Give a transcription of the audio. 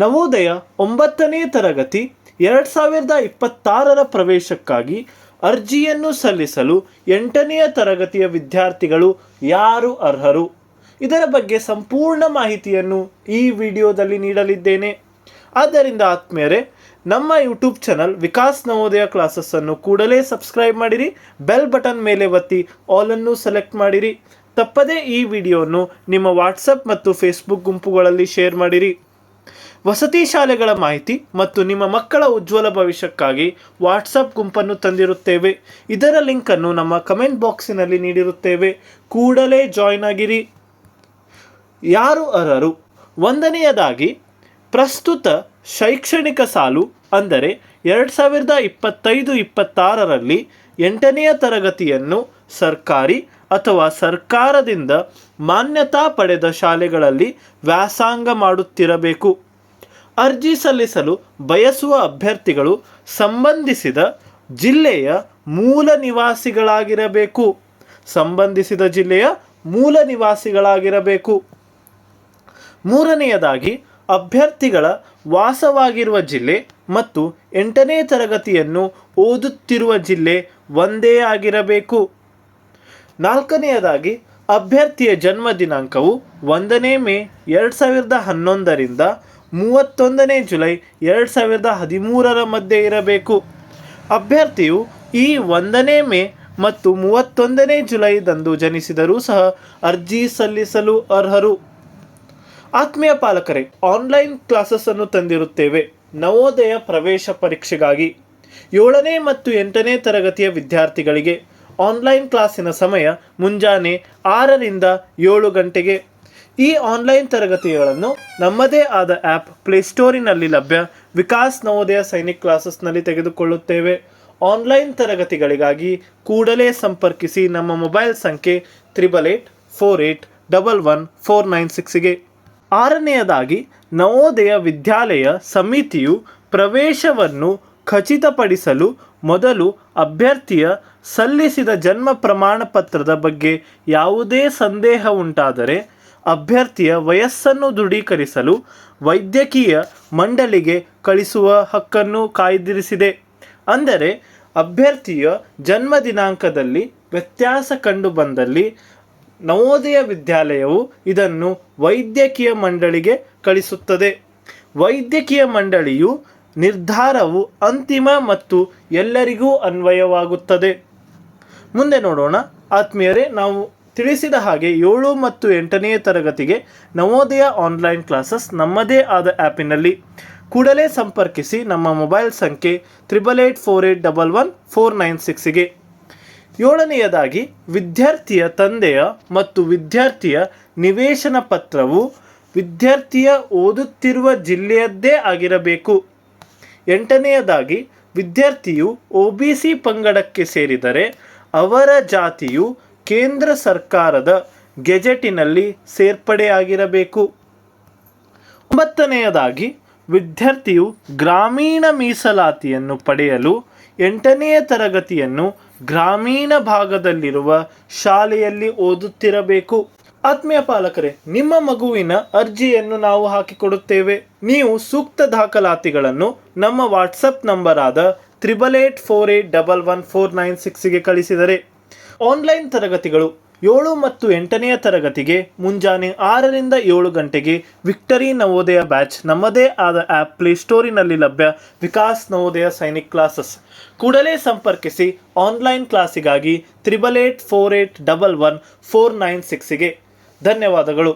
ನವೋದಯ ಒಂಬತ್ತನೇ ತರಗತಿ ಎರಡು ಸಾವಿರದ ಇಪ್ಪತ್ತಾರರ ಪ್ರವೇಶಕ್ಕಾಗಿ ಅರ್ಜಿಯನ್ನು ಸಲ್ಲಿಸಲು ಎಂಟನೆಯ ತರಗತಿಯ ವಿದ್ಯಾರ್ಥಿಗಳು ಯಾರು ಅರ್ಹರು? ಇದರ ಬಗ್ಗೆ ಸಂಪೂರ್ಣ ಮಾಹಿತಿಯನ್ನು ಈ ವಿಡಿಯೋದಲ್ಲಿ ನೀಡಲಿದ್ದೇನೆ. ಆದ್ದರಿಂದ ಆತ್ಮೀಯರೇ, ನಮ್ಮ ಯೂಟ್ಯೂಬ್ ಚಾನಲ್ ವಿಕಾಸ್ ನವೋದಯ ಕ್ಲಾಸಸ್ಸನ್ನು ಕೂಡಲೇ ಸಬ್ಸ್ಕ್ರೈಬ್ ಮಾಡಿರಿ, ಬೆಲ್ ಬಟನ್ ಮೇಲೆ ಒತ್ತಿ ಆಲನ್ನು ಸೆಲೆಕ್ಟ್ ಮಾಡಿರಿ. ತಪ್ಪದೇ ಈ ವಿಡಿಯೋವನ್ನು ನಿಮ್ಮ ವಾಟ್ಸಪ್ ಮತ್ತು ಫೇಸ್ಬುಕ್ ಗುಂಪುಗಳಲ್ಲಿ ಶೇರ್ ಮಾಡಿರಿ. ವಸತಿ ಶಾಲೆಗಳ ಮಾಹಿತಿ ಮತ್ತು ನಿಮ್ಮ ಮಕ್ಕಳ ಉಜ್ವಲ ಭವಿಷ್ಯಕ್ಕಾಗಿ ವಾಟ್ಸಪ್ ಗುಂಪನ್ನು ತಂದಿರುತ್ತೇವೆ. ಇದರ ಲಿಂಕನ್ನು ನಮ್ಮ ಕಮೆಂಟ್ ಬಾಕ್ಸಿನಲ್ಲಿ ನೀಡಿರುತ್ತೇವೆ. ಕೂಡಲೇ ಜಾಯ್ನ್ ಆಗಿರಿ. ಯಾರು ಅರ್ಹರು ಒಂದನೆಯದಾಗಿ, ಪ್ರಸ್ತುತ ಶೈಕ್ಷಣಿಕ ಸಾಲು ಅಂದರೆ ಎರಡು ಸಾವಿರದ ಇಪ್ಪತ್ತೈದು ಇಪ್ಪತ್ತಾರರಲ್ಲಿ ಎಂಟನೆಯ ತರಗತಿಯನ್ನು ಸರ್ಕಾರಿ ಅಥವಾ ಸರ್ಕಾರದಿಂದ ಮಾನ್ಯತಾ ಪಡೆದ ಶಾಲೆಗಳಲ್ಲಿ ವ್ಯಾಸಂಗ ಮಾಡುತ್ತಿರಬೇಕು. ಅರ್ಜಿ ಸಲ್ಲಿಸಲು ಬಯಸುವ ಅಭ್ಯರ್ಥಿಗಳು ಸಂಬಂಧಿಸಿದ ಜಿಲ್ಲೆಯ ಮೂಲ ನಿವಾಸಿಗಳಾಗಿರಬೇಕು. ಸಂಬಂಧಿಸಿದ ಜಿಲ್ಲೆಯ ಮೂಲ ನಿವಾಸಿಗಳಾಗಿರಬೇಕು. ಮೂರನೆಯದಾಗಿ, ಅಭ್ಯರ್ಥಿಗಳ ವಾಸವಾಗಿರುವ ಜಿಲ್ಲೆ ಮತ್ತು ಎಂಟನೇ ತರಗತಿಯನ್ನು ಓದುತ್ತಿರುವ ಜಿಲ್ಲೆ ಒಂದೇ ಆಗಿರಬೇಕು. ನಾಲ್ಕನೆಯದಾಗಿ, ಅಭ್ಯರ್ಥಿಯ ಜನ್ಮ ದಿನಾಂಕವು ಒಂದನೇ ಮೇ, ಎರಡು ಸಾವಿರದ ಹನ್ನೊಂದರಿಂದ ಮೂವತ್ತೊಂದನೇ ಜುಲೈ ಎರಡು ಸಾವಿರದ ಹದಿಮೂರರ ಮಧ್ಯೆ ಇರಬೇಕು. ಅಭ್ಯರ್ಥಿಯು ಈ ಒಂದನೇ ಮೇ ಮತ್ತು ಮೂವತ್ತೊಂದನೇ ಜುಲೈದಂದು ಜನಿಸಿದರೂ ಸಹ ಅರ್ಜಿ ಸಲ್ಲಿಸಲು ಅರ್ಹರು. ಆತ್ಮೀಯ ಪಾಲಕರೇ, ಆನ್ಲೈನ್ ಕ್ಲಾಸಸ್ಸನ್ನು ತಂದಿರುತ್ತೇವೆ. ನವೋದಯ ಪ್ರವೇಶ ಪರೀಕ್ಷೆಗಾಗಿ. ಏಳನೇ ಮತ್ತು ಎಂಟನೇ ತರಗತಿಯ ವಿದ್ಯಾರ್ಥಿಗಳಿಗೆ ಆನ್ಲೈನ್ ಕ್ಲಾಸಿನ ಸಮಯ ಮುಂಜಾನೆ ಆರರಿಂದ ಏಳು ಗಂಟೆಗೆ. ಈ ಆನ್ಲೈನ್ ತರಗತಿಗಳನ್ನು ನಮ್ಮದೇ ಆದ ಆ್ಯಪ್ ಪ್ಲೇಸ್ಟೋರಿನಲ್ಲಿ ಲಭ್ಯ. ವಿಕಾಸ್ ನವೋದಯ ಸೈನಿಕ್ ಕ್ಲಾಸಸ್ನಲ್ಲಿ ತೆಗೆದುಕೊಳ್ಳುತ್ತೇವೆ. ಆನ್ಲೈನ್ ತರಗತಿಗಳಿಗಾಗಿ ಕೂಡಲೇ ಸಂಪರ್ಕಿಸಿ ನಮ್ಮ ಮೊಬೈಲ್ ಸಂಖ್ಯೆ triple eight four eight double one four nine ಸಿಕ್ಸ್ಗೆ ಆರನೆಯದಾಗಿ, ನವೋದಯ ವಿದ್ಯಾಲಯ ಸಮಿತಿಯು ಪ್ರವೇಶವನ್ನು ಖಚಿತಪಡಿಸಲು ಮೊದಲು ಅಭ್ಯರ್ಥಿಯ ಸಲ್ಲಿಸಿದ ಜನ್ಮ ಪ್ರಮಾಣ ಪತ್ರದ ಬಗ್ಗೆ ಯಾವುದೇ ಸಂದೇಹ ಉಂಟಾದರೆ ಅಭ್ಯರ್ಥಿಯ ವಯಸ್ಸನ್ನು ದೃಢೀಕರಿಸಲು ವೈದ್ಯಕೀಯ ಮಂಡಳಿಗೆ ಕಳಿಸುವ ಹಕ್ಕನ್ನು ಕಾಯ್ದಿರಿಸಿದೆ. ಅಂದರೆ, ಅಭ್ಯರ್ಥಿಯ ಜನ್ಮ ದಿನಾಂಕದಲ್ಲಿ ವ್ಯತ್ಯಾಸ ಕಂಡುಬಂದಲ್ಲಿ ನವೋದಯ ವಿದ್ಯಾಲಯವು ಇದನ್ನು ವೈದ್ಯಕೀಯ ಮಂಡಳಿಗೆ ಕಳಿಸುತ್ತದೆ. ವೈದ್ಯಕೀಯ ಮಂಡಳಿಯು ನಿರ್ಧಾರವು ಅಂತಿಮ ಮತ್ತು ಎಲ್ಲರಿಗೂ ಅನ್ವಯವಾಗುತ್ತದೆ. ಮುಂದೆ ನೋಡೋಣ. ಆತ್ಮೀಯರೇ, ನಾವು ತಿಳಿಸಿದ ಹಾಗೆ ಏಳು ಮತ್ತು ಎಂಟನೆಯ ತರಗತಿಗೆ ನವೋದಯ ಆನ್ಲೈನ್ ಕ್ಲಾಸಸ್ ನಮ್ಮದೇ ಆದ ಆ್ಯಪಿನಲ್ಲಿ. ಕೂಡಲೇ ಸಂಪರ್ಕಿಸಿ ನಮ್ಮ ಮೊಬೈಲ್ ಸಂಖ್ಯೆ triple eight four eight double one four nine ಸಿಕ್ಸ್ಗೆ ಏಳನೆಯದಾಗಿ, ವಿದ್ಯಾರ್ಥಿಯ ತಂದೆಯ ಮತ್ತು ವಿದ್ಯಾರ್ಥಿಯ ನಿವೇಶನ ಪತ್ರವು ವಿದ್ಯಾರ್ಥಿಯ ಓದುತ್ತಿರುವ ಜಿಲ್ಲೆಯದ್ದೇ ಆಗಿರಬೇಕು. ಎಂಟನೆಯದಾಗಿ, ವಿದ್ಯಾರ್ಥಿಯು ಒ ಬಿ ಸಿ ಪಂಗಡಕ್ಕೆ ಸೇರಿದರೆ ಅವರ ಜಾತಿಯು ಕೇಂದ್ರ ಸರ್ಕಾರದ ಗೆಜೆಟಿನಲ್ಲಿ ಸೇರ್ಪಡೆಯಾಗಿರಬೇಕು. ಒಂಬತ್ತನೆಯದಾಗಿ, ವಿದ್ಯಾರ್ಥಿಯು ಗ್ರಾಮೀಣ ಮೀಸಲಾತಿಯನ್ನು ಪಡೆಯಲು ಎಂಟನೆಯ ತರಗತಿಯನ್ನು ಗ್ರಾಮೀಣ ಭಾಗದಲ್ಲಿರುವ ಶಾಲೆಯಲ್ಲಿ ಓದುತ್ತಿರಬೇಕು. ಆತ್ಮೀಯ ಪಾಲಕರೇ, ನಿಮ್ಮ ಮಗುವಿನ ಅರ್ಜಿಯನ್ನು ನಾವು ಹಾಕಿಕೊಡುತ್ತೇವೆ. ನೀವು ಸೂಕ್ತ ದಾಖಲಾತಿಗಳನ್ನು ನಮ್ಮ ವಾಟ್ಸಪ್ ನಂಬರ್ ಆದ triple eight four eight double one four nine ಸಿಕ್ಸ್ಗೆ ಕಳಿಸಿದರೆ. ಆನ್ಲೈನ್ ತರಗತಿಗಳು ಏಳು ಮತ್ತು ಎಂಟನೆಯ ತರಗತಿಗೆ ಮುಂಜಾನೆ ಆರರಿಂದ ಏಳು ಗಂಟೆಗೆ ವಿಕ್ಟರಿ ನವೋದಯ ಬ್ಯಾಚ್ ನಮ್ಮದೇ ಆದ ಆ್ಯಪ್ ಪ್ಲೇಸ್ಟೋರಿನಲ್ಲಿ ಲಭ್ಯ ವಿಕಾಸ್ ನವೋದಯ ಸೈನಿಕ್ ಕ್ಲಾಸಸ್ ಕೂಡಲೇ ಸಂಪರ್ಕಿಸಿ online ಕ್ಲಾಸಿಗಾಗಿ triple eight four eight double one four nine ಸಿಕ್ಸಿಗೆ ಧನ್ಯವಾದಗಳು.